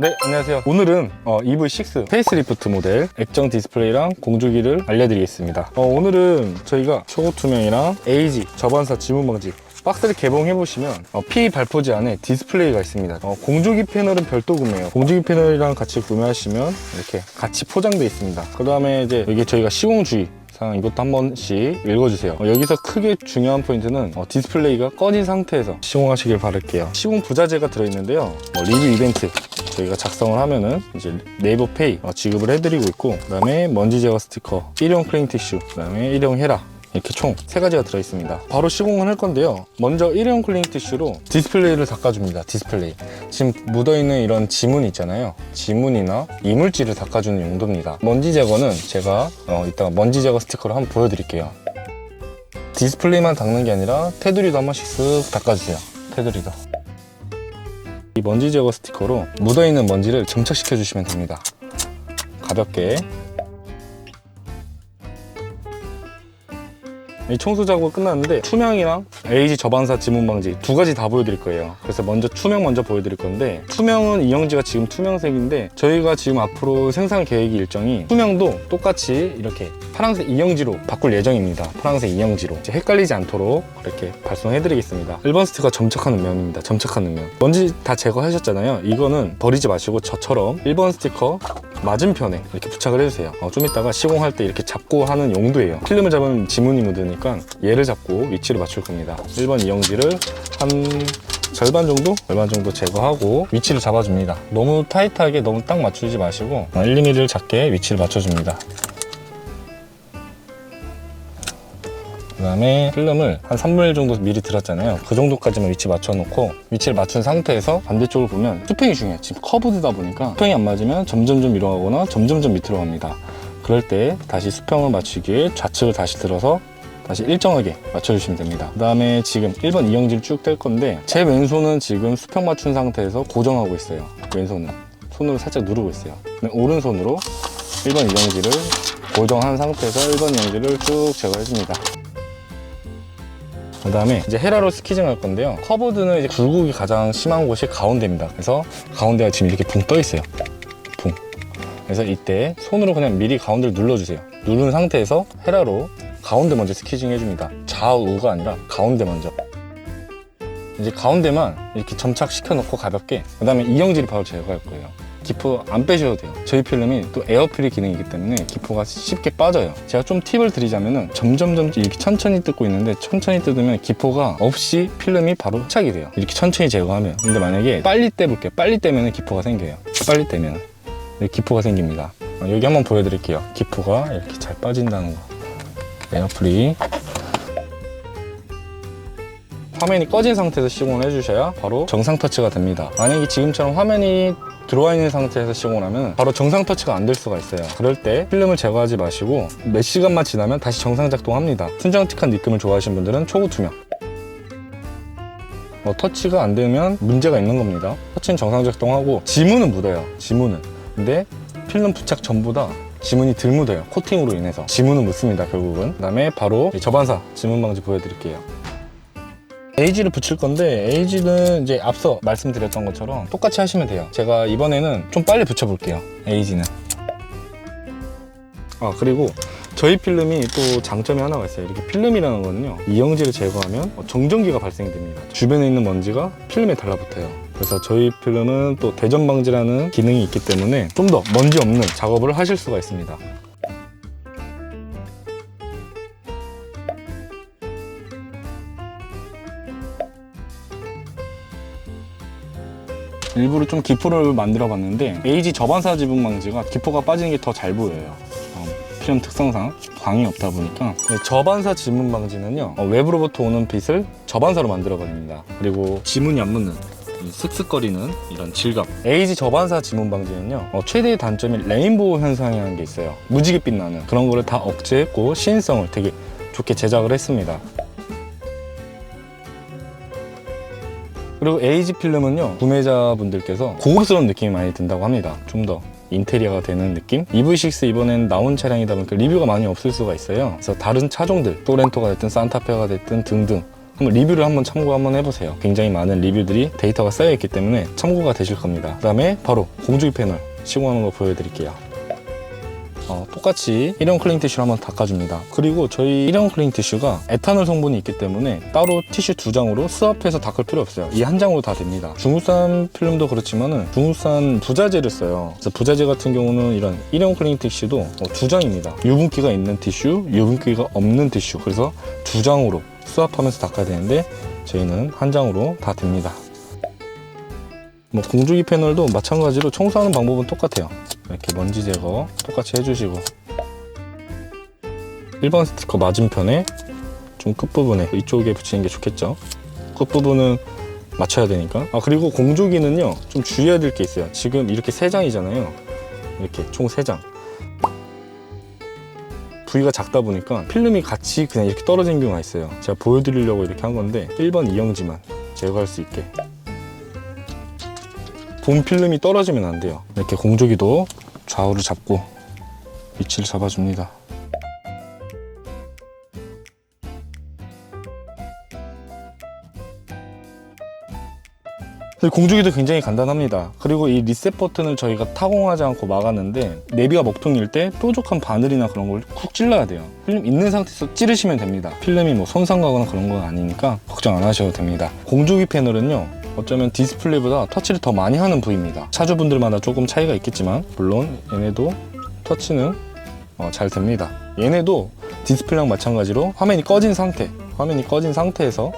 네, 안녕하세요. 오늘은 어, EV6 페이스리프트 모델 액정 디스플레이랑 공조기를 알려드리겠습니다. 어, 오늘은 저희가 초고 투명이랑 에이지 저반사 지문 방지 박스를 개봉해 보시면 어, P 발포지 안에 디스플레이가 있습니다. 어, 공조기 패널은 별도 구매해요. 공조기 패널이랑 같이 구매하시면 이렇게 같이 포장되어 있습니다. 그 다음에 이제 여기 저희가 시공주의 이것도 한 번씩 읽어주세요. 어, 여기서 크게 중요한 포인트는 어, 디스플레이가 꺼진 상태에서 시공하시길 바랄게요. 시공 부자재가 들어있는데요. 뭐 리뷰 이벤트 저희가 작성을 하면은 이제 네이버 페이 어, 지급을 해드리고 있고 그다음에 먼지 제거 스티커, 일회용 클링 티슈, 그다음에 일회용 헤라 이렇게 총 세 가지가 들어있습니다. 바로 시공을 할 건데요. 먼저 일회용 클링 티슈로 디스플레이를 닦아줍니다. 디스플레이. 지금 묻어있는 이런 지문 있잖아요. 지문이나 이물질을 닦아주는 용도입니다. 먼지 제거는 제가 어, 이따가 먼지 제거 스티커로 한번 보여드릴게요. 디스플레이만 닦는 게 아니라 테두리도 한 번씩 쓱 닦아주세요. 테두리도. 이 먼지 제거 스티커로 묻어있는 먼지를 증착시켜 주시면 됩니다. 가볍게 이 청소 작업 끝났는데 투명이랑 에이지 저반사 지문 방지 두 가지 다 보여드릴 거예요. 그래서 먼저 투명 먼저 보여드릴 건데 투명은 이영지가 지금 투명색인데 저희가 지금 앞으로 생산 계획 일정이 투명도 똑같이 이렇게 파란색 이영지로 바꿀 예정입니다. 파란색 이영지로 이제 헷갈리지 않도록 그렇게 발송해 드리겠습니다. 1번 스티커 점착하는 면입니다. 점착하는 면. 먼지 다 제거하셨잖아요. 이거는 버리지 마시고 저처럼 1번 스티커 맞은편에 이렇게 부착을 해주세요. 어, 좀 이따가 시공할 때 이렇게 잡고 하는 용도예요. 필름을 잡으면 지문이 묻으니까 얘를 잡고 위치를 맞출 겁니다. 1번 이영지를 한 절반 정도? 절반 정도 제거하고 위치를 잡아줍니다. 너무 타이트하게 너무 딱 맞추지 마시고 1, 2mm를 작게 위치를 맞춰줍니다. 그 다음에 필름을 한 3분의 1 정도 미리 들었잖아요. 그 정도까지만 위치 맞춰놓고 위치를 맞춘 상태에서 반대쪽을 보면 수평이 중요해요. 지금 커브드다 보니까 수평이 안 맞으면 점점점 위로 가거나 점점점 밑으로 갑니다. 그럴 때 다시 수평을 맞추기 위해 좌측을 다시 들어서 다시 일정하게 맞춰주시면 됩니다. 그 다음에 지금 1번 이영지를 쭉뗄 건데 제 왼손은 지금 수평 맞춘 상태에서 고정하고 있어요. 왼손은. 손으로 살짝 누르고 있어요. 오른손으로 1번 이영지를 고정한 상태에서 1번 이영지를 쭉 제거해줍니다. 그 다음에 이제 헤라로 스키징 할 건데요. 커브드는 이제 굴곡이 가장 심한 곳이 가운데입니다. 그래서 가운데가 지금 이렇게 붕 떠 있어요. 붕. 그래서 이때 손으로 그냥 미리 가운데를 눌러주세요. 누른 상태에서 헤라로 가운데 먼저 스키징 해줍니다. 좌우가 아니라 가운데 먼저. 이제 가운데만 이렇게 점착시켜 놓고 가볍게 그 다음에 이영지를 바로 제거할 거예요. 기포 안 빼셔도 돼요. 저희 필름이 또 에어프리 기능이 있기 때문에 기포가 쉽게 빠져요. 제가 좀 팁을 드리자면은 점점점 이렇게 천천히 뜯고 있는데 천천히 뜯으면 기포가 없이 필름이 바로 착이 돼요. 이렇게 천천히 제거하면. 근데 만약에 빨리 떼볼게요. 빨리 떼면 기포가 생겨요. 빨리 떼면 기포가 생깁니다. 어, 여기 한번 보여드릴게요. 기포가 이렇게 잘 빠진다는 거. 에어프리 화면이 꺼진 상태에서 시공을 해주셔야 바로 정상 터치가 됩니다. 만약에 지금처럼 화면이 들어와 있는 상태에서 시공을 하면 바로 정상 터치가 안 될 수가 있어요. 그럴 때 필름을 제거하지 마시고 몇 시간만 지나면 다시 정상 작동합니다. 순정틱한 느낌을 좋아하시는 분들은 초고 투명. 뭐 터치가 안 되면 문제가 있는 겁니다. 터치는 정상 작동하고 지문은 묻어요. 지문은. 근데 필름 부착 전보다 지문이 덜 묻어요. 코팅으로 인해서. 지문은 묻습니다, 결국은. 그 다음에 바로 이 저반사 지문 방지 보여드릴게요. 에이지를 붙일 건데 에이지는 이제 앞서 말씀드렸던 것처럼 똑같이 하시면 돼요. 제가 이번에는 좀 빨리 붙여볼게요. 에이지는. 아 그리고 저희 필름이 또 장점이 하나가 있어요. 이렇게 필름이라는 거는요. 이영지를 제거하면 정전기가 발생이 됩니다. 주변에 있는 먼지가 필름에 달라붙어요. 그래서 저희 필름은 또 대전 방지라는 기능이 있기 때문에 좀 더 먼지 없는 작업을 하실 수가 있습니다. 일부러 좀 기포를 만들어 봤는데 에이지 저반사 지붕 방지가 기포가 빠지는 게 더 잘 보여요. 어, 필름 특성상 광이 없다 보니까 네, 저반사 지문 방지는요 어, 외부로부터 오는 빛을 저반사로 만들어 버립니다. 그리고 지문이 안 묻는 이 슥슥거리는 이런 질감. 에이지 저반사 지문 방지는요 어, 최대의 단점이 레인보우 현상이라는 게 있어요. 무지개 빛나는 그런 거를 다 억제했고 시인성을 되게 좋게 제작을 했습니다. 그리고 에이지 필름은요 구매자분들께서 고급스러운 느낌이 많이 든다고 합니다 좀 더 인테리어가 되는 느낌? EV6 이번엔 나온 차량이다 보니까 리뷰가 많이 없을 수가 있어요 그래서 다른 차종들 소렌토가 됐든 산타페가 됐든 등등 한번 리뷰를 한번 참고 한번 해보세요. 굉장히 많은 리뷰들이 데이터가 쌓여 있기 때문에 참고가 되실 겁니다. 그 다음에 바로 공주기 패널 시공하는 거 보여드릴게요. 어, 똑같이 일회용 클린 티슈를 한번 닦아줍니다. 그리고 저희 일회용 클린 티슈가 에탄올 성분이 있기 때문에 따로 티슈 두 장으로 스왑해서 닦을 필요 없어요. 이 한 장으로 다 됩니다. 중국산 필름도 그렇지만은 중국산 부자재를 써요. 그래서 부자재 같은 경우는 이런 일회용 클린 티슈도 어, 두 장입니다. 유분기가 있는 티슈, 유분기가 없는 티슈. 그래서 두 장으로 스왑하면서 닦아야 되는데 저희는 한 장으로 다 됩니다. 뭐 공주기 패널도 마찬가지로 청소하는 방법은 똑같아요. 이렇게 먼지 제거 똑같이 해주시고 1번 스티커 맞은편에 좀 끝부분에 이쪽에 붙이는 게 좋겠죠. 끝부분은 맞춰야 되니까. 아 그리고 공주기는요 좀 주의해야 될 게 있어요. 지금 이렇게 세 장이잖아요. 이렇게 총세 장. 부위가 작다 보니까 필름이 같이 그냥 이렇게 떨어진 경우가 있어요. 제가 보여드리려고 이렇게 한 건데 1번 이영지만 제거할 수 있게 본 필름이 떨어지면 안 돼요. 이렇게 공조기도 좌우를 잡고 위치를 잡아줍니다. 근데 공조기도 굉장히 간단합니다. 그리고 이 리셋 버튼을 저희가 타공하지 않고 막았는데 내비가 먹통일 때 뾰족한 바늘이나 그런 걸 쿡 찔러야 돼요. 필름 있는 상태에서 찌르시면 됩니다. 필름이 뭐 손상 가거나 그런 건 아니니까 걱정 안 하셔도 됩니다. 공조기 패널은요. 어쩌면 디스플레이보다 터치를 더 많이 하는 부위입니다. 차주분들마다 조금 차이가 있겠지만 물론 얘네도 터치는 어, 잘 됩니다. 얘네도 디스플레이랑 마찬가지로 화면이 꺼진 상태, 화면이 꺼진 상태에서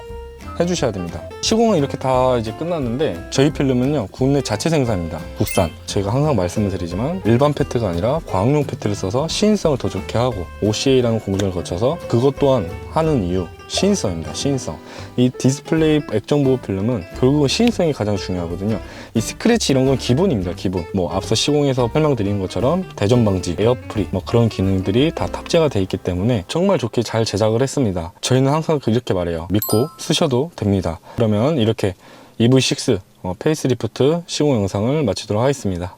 해주셔야 됩니다. 시공은 이렇게 다 이제 끝났는데 저희 필름은요 국내 자체 생산입니다. 국산. 제가 항상 말씀을 드리지만 일반 페트가 아니라 과학용 페트를 써서 시인성을 더 좋게 하고 OCA라는 공정을 거쳐서 그것 또한 하는 이유 시인성입니다. 시인성. 이 디스플레이 액정 보호 필름은 결국은 시인성이 가장 중요하거든요. 이 스크래치 이런 건 기본입니다. 기본. 뭐 앞서 시공에서 설명드린 것처럼 대전 방지, 에어프리 뭐 그런 기능들이 다 탑재가 돼 있기 때문에 정말 좋게 잘 제작을 했습니다. 저희는 항상 이렇게 말해요. 믿고 쓰셔도 됩니다. 그러면 이렇게 EV6 어, 페이스리프트 시공 영상을 마치도록 하겠습니다.